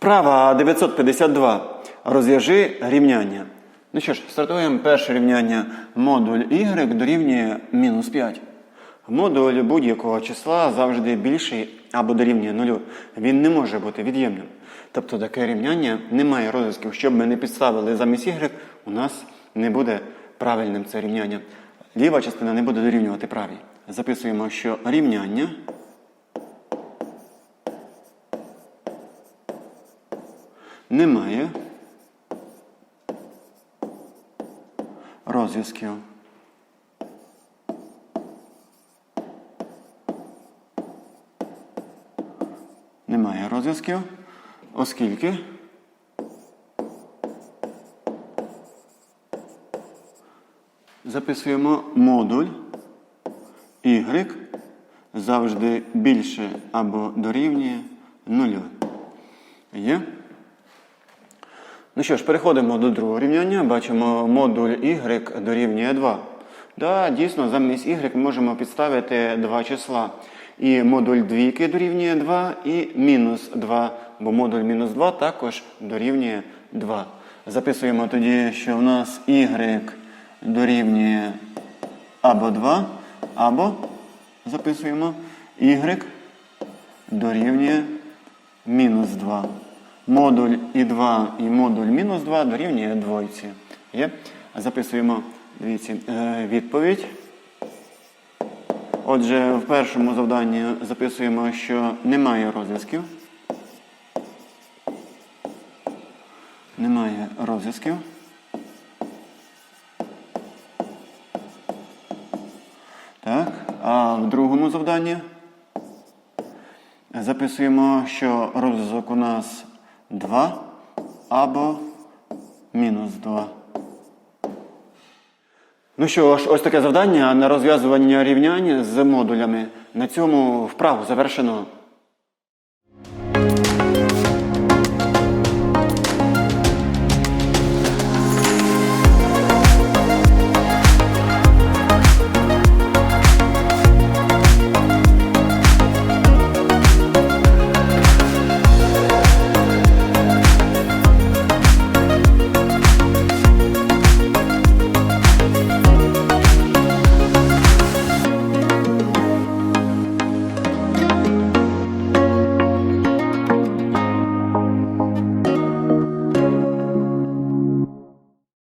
Вправа 952. Розв'яжи рівняння. Ну що ж, стартуємо перше рівняння. Модуль y дорівнює мінус 5. Модуль будь-якого числа завжди більший або дорівнює нулю. Він не може бути від'ємним. Тобто таке рівняння не має розв'язків. Щоб ми не підставили замість y, у нас не буде правильним це рівняння. Ліва частина не буде дорівнювати правій. Записуємо, що рівняння немає розв'язків. Немає розв'язків, оскільки записуємо модуль y завжди більше або дорівнює нулю. Є? Ну що ж, переходимо до другого рівняння. Бачимо модуль y дорівнює 2. Да, дійсно, замість y ми можемо підставити два числа. І модуль двійки дорівнює 2, і мінус 2, бо модуль мінус 2 також дорівнює 2. Записуємо тоді, що в нас y дорівнює або 2, або записуємо y дорівнює мінус 2. Модуль і 2 і модуль мінус 2 дорівнює двойці. Є? Записуємо дивіться, е, відповідь. Отже, в першому завданні записуємо, що немає розв'язків. Немає розв'язків. Так, а в другому завданні записуємо, що розв'язок у нас 2 або мінус 2. Ну що ж, ось таке завдання на розв'язування рівнянь з модулями. На цьому вправу завершено.